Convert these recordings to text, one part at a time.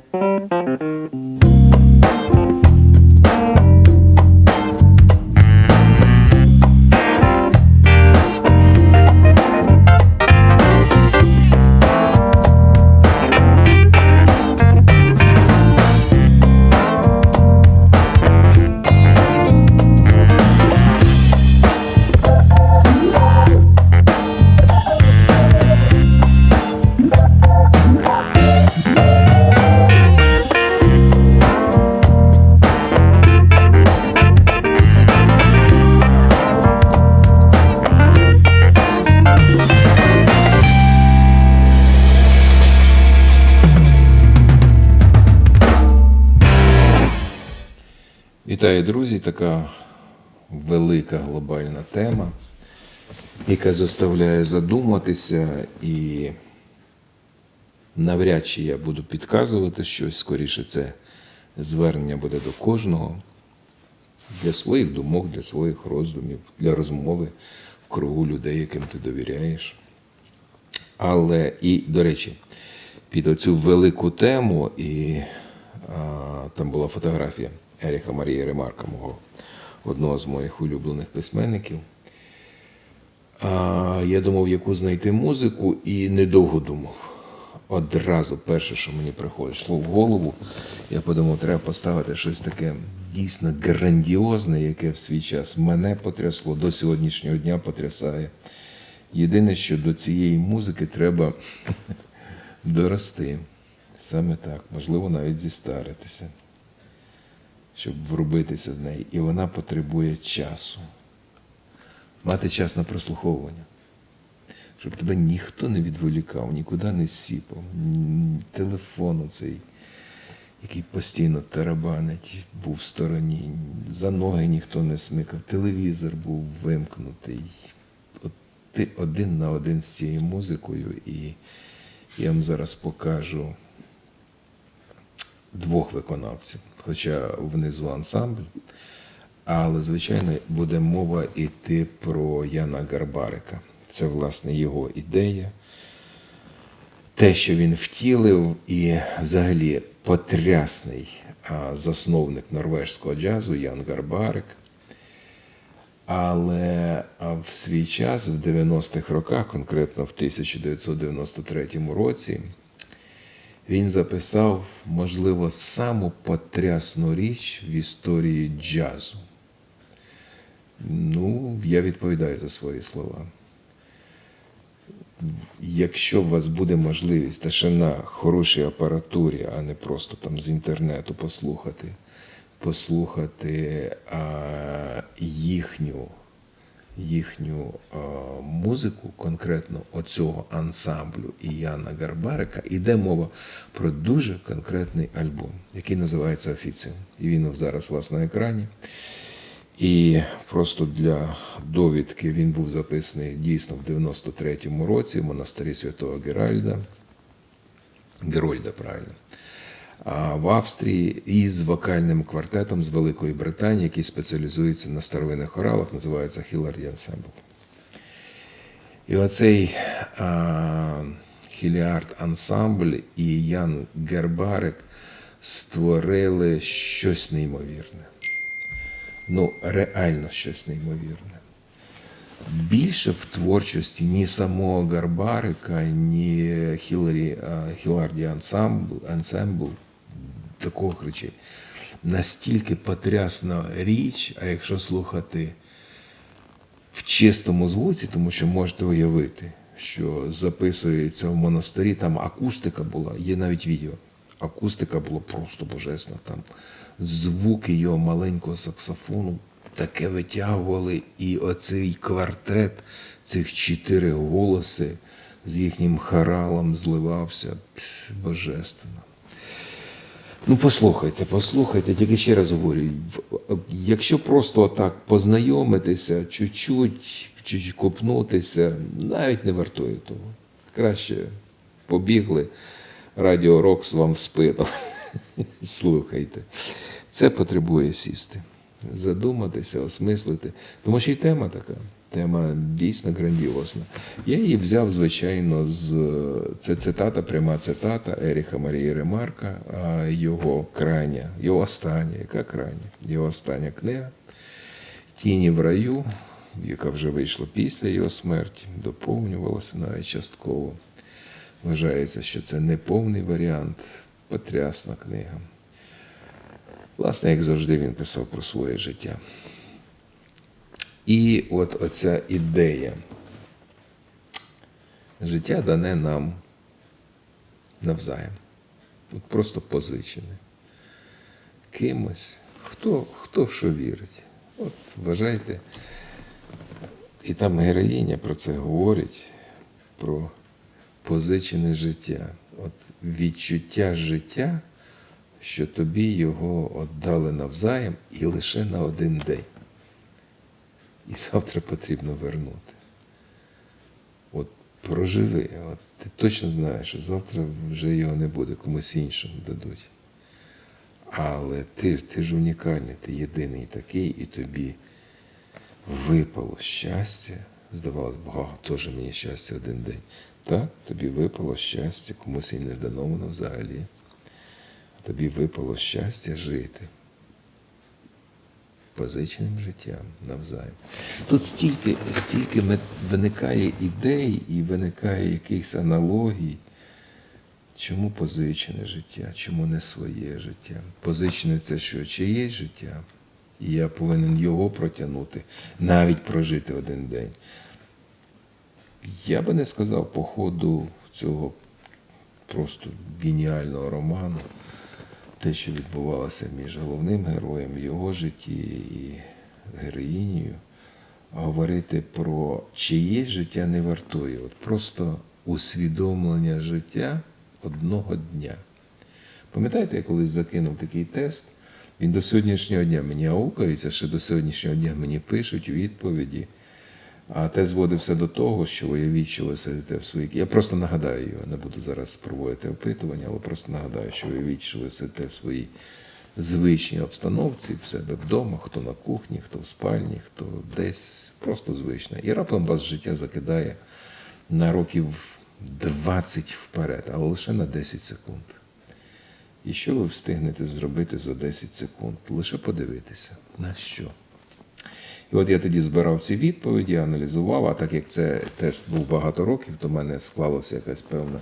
thank you Вітаю, друзі! Така велика глобальна тема, яка заставляє задуматися, і навряд чи я буду підказувати щось, скоріше це звернення буде до кожного для своїх думок, для своїх роздумів, для розмови в кругу людей, яким ти довіряєш. Але і, до речі, під оцю велику тему, і а, там була фотографія Еріха Марії Ремарка, мого одного з моїх улюблених письменників. А, я думав, яку знайти музику, і недовго думав. Одразу перше, що мені приходить, йшло в голову, я подумав, треба поставити щось таке дійсно грандіозне, яке в свій час мене потрясло, до сьогоднішнього дня потрясає. Єдине, що до цієї музики треба дорости. Саме так, можливо, навіть зістаритися, щоб врубитися з неї. І вона потребує часу. Мати час на прослуховування. Щоб тебе ніхто не відволікав, нікуди не сіпав. Телефон оцей, який постійно тарабанить, був в стороні. За ноги ніхто не смикав. Телевізор був вимкнутий. От ти один на один з цією музикою, і я вам зараз покажу двох виконавців, хоча внизу ансамбль. Але, звичайно, буде мова йти про Яна Гарбарика. Це, власне, його ідея. Те, що він втілив, і взагалі потрясний засновник норвежського джазу Ян Гарбарик. Але в свій час, в 90-х роках, конкретно в 1993 році, він записав, можливо, саму потрясну річ в історії джазу. Ну, я відповідаю за свої слова. Якщо у вас буде можливість та на хорошій апаратурі, а не просто там з інтернету послухати, послухати а, їхню, їхню а, музику, конкретно оцього ансамблю і Яна Гарбарика, іде мова про дуже конкретний альбом, який називається Офіціум. І він зараз у вас на екрані. І просто для довідки він був записаний дійсно в 93-му році в монастирі святого Геральда, Герольда, правильно. В Австрії із вокальним квартетом з Великої Британії, який спеціалізується на старовинних хоралах, називається Хіларді Ensemble. І оцей Хіліард ансамбль і Ян Гербарик створили щось неймовірне ну, реально щось неймовірне. Більше в творчості ні самого Гарбарика, ні Хіларді ансамбл, ансамбл таких речей. Настільки потрясна річ, а якщо слухати в чистому звуці, тому що можете уявити, що записується в монастирі, там акустика була, є навіть відео. Акустика була просто божесна. Там звуки його маленького саксофону таке витягували, і оцей квартет, цих чотири голоси з їхнім хоралом зливався божественно. Ну, послухайте, послухайте, тільки ще раз говорю, якщо просто так познайомитися, чуть-чуть, чуть копнутися, навіть не вартує того. Краще побігли, радіо Рокс вам в спину. Слухайте. Це потребує сісти, задуматися, осмислити. Тому що й тема така. Тема дійсно грандіозна. Я її взяв, звичайно, з це цитата, пряма цитата Еріха Марії Ремарка, його крайня, його остання, яка крайня? Його остання книга Тіні в раю, яка вже вийшла після його смерті, доповнювалася навіть частково. Вважається, що це не повний варіант, потрясна книга. Власне, як завжди, він писав про своє життя. І от оця ідея. Життя дане нам навзаєм. От просто позичене. Кимось, хто, хто що вірить. От вважайте, і там героїня про це говорить, про позичене життя. От відчуття життя, що тобі його віддали навзаєм і лише на один день. І завтра потрібно вернути. От проживи, от ти точно знаєш, що завтра вже його не буде, комусь іншому дадуть. Але ти, ти ж унікальний, ти єдиний такий, і тобі випало щастя. Здавалось, Бога, теж мені щастя один день. Так, тобі випало щастя, комусь і не дано воно взагалі. Тобі випало щастя жити позиченим життям навзаєм. Тут стільки, стільки виникає ідей і виникає якихось аналогій. Чому позичене життя? Чому не своє життя? Позичене це що? Чиєсь життя? І я повинен його протягнути, навіть прожити один день. Я би не сказав по ходу цього просто геніального роману, те, що відбувалося між головним героєм в його житті і героїнею, говорити про чиєсь життя не вартує. От просто усвідомлення життя одного дня. Пам'ятаєте, я колись закинув такий тест? Він до сьогоднішнього дня мені аукається, ще до сьогоднішнього дня мені пишуть відповіді. А те зводився до того, що ви сидите в своїй. Я просто нагадаю його, не буду зараз проводити опитування, але просто нагадаю, що ви сидите в своїй звичній обстановці, в себе вдома, хто на кухні, хто в спальні, хто десь, просто звично. І раптом вас життя закидає на років 20 вперед, але лише на 10 секунд. І що ви встигнете зробити за 10 секунд? Лише подивитися. На що? І от я тоді збирав ці відповіді, аналізував, а так як це тест був багато років, то в мене склалася якась певна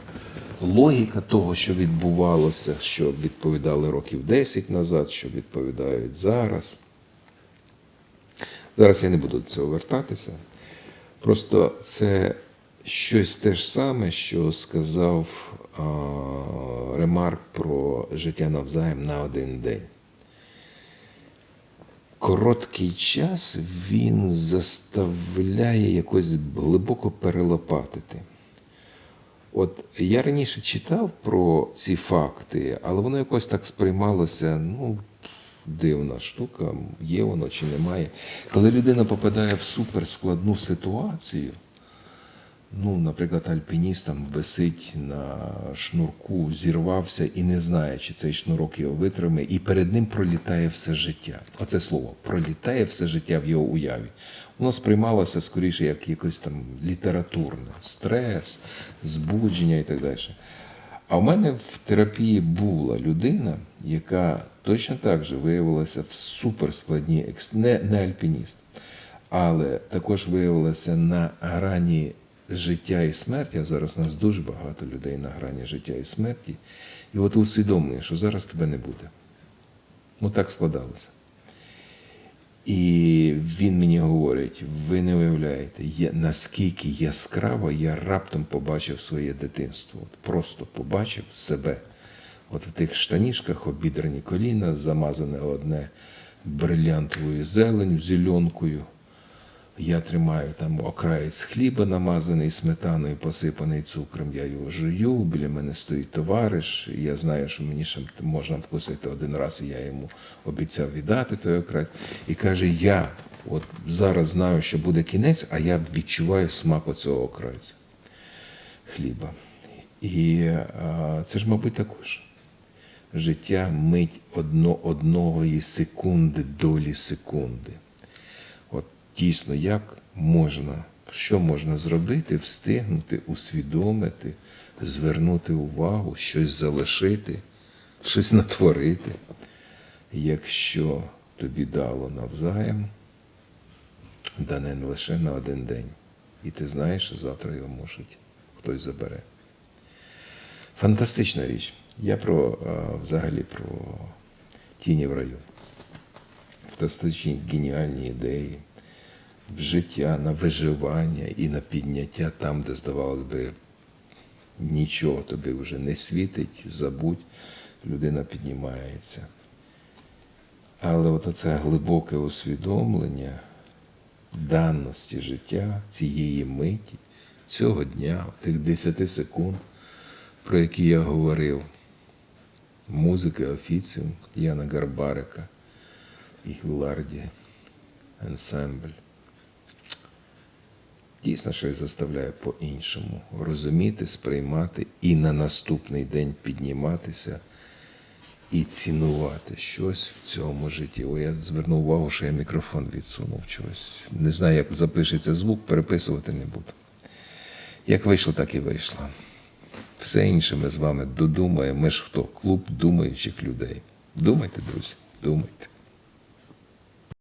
логіка того, що відбувалося, що відповідали років 10 назад, що відповідають зараз. Зараз я не буду до цього вертатися. Просто це щось те ж саме, що сказав а, Ремарк про життя навзаєм на один день короткий час він заставляє якось глибоко перелопатити. От я раніше читав про ці факти, але воно якось так сприймалося, ну, дивна штука, є воно чи немає. Коли людина попадає в суперскладну ситуацію, ну, наприклад, альпініст там висить на шнурку, зірвався і не знає, чи цей шнурок його витримає, і перед ним пролітає все життя. Оце слово пролітає все життя в його уяві. Воно сприймалося скоріше як якось там літературне, стрес, збудження і так далі. А в мене в терапії була людина, яка точно так же виявилася в суперскладній, не, не альпініст, але також виявилася на грані життя і смерті, а зараз у нас дуже багато людей на грані життя і смерті, і от усвідомлює, що зараз тебе не буде. Ну так складалося. І він мені говорить: ви не уявляєте, я, наскільки яскраво я раптом побачив своє дитинство. От просто побачив себе. От в тих штанішках обідрані коліна, замазане одне брилянтовою зеленю, зеленкою. Я тримаю там окраєць хліба, намазаний сметаною, посипаний цукром. Я його жую. Біля мене стоїть товариш. Я знаю, що мені ще можна вкусити один раз, і я йому обіцяв віддати той окраєць. І каже: Я от зараз знаю, що буде кінець, а я відчуваю смак оцього окрайця хліба. І а, це ж, мабуть, також життя мить одно, одної секунди, долі секунди. Дійсно, як можна, що можна зробити, встигнути, усвідомити, звернути увагу, щось залишити, щось натворити, якщо тобі дало навзаєм, дане не лише на один день. І ти знаєш, що завтра його можуть хтось забере. Фантастична річ. Я про взагалі про тіні в раю. Фантастичні геніальні ідеї, життя на виживання і на підняття там, де, здавалось би, нічого тобі вже не світить, забудь, людина піднімається. Але от це глибоке усвідомлення даності життя, цієї миті, цього дня, тих 10 секунд, про які я говорив, музики Офіціум, Яна Гарбарика і Гвіларді, ансамбль. Дійсно, щось заставляє по-іншому розуміти, сприймати і на наступний день підніматися і цінувати щось в цьому житті. О, я звернув увагу, що я мікрофон відсунув чогось. Не знаю, як запишеться звук, переписувати не буду. Як вийшло, так і вийшло. Все інше ми з вами додумаємо. Ми ж хто? Клуб думаючих людей. Думайте, друзі, думайте.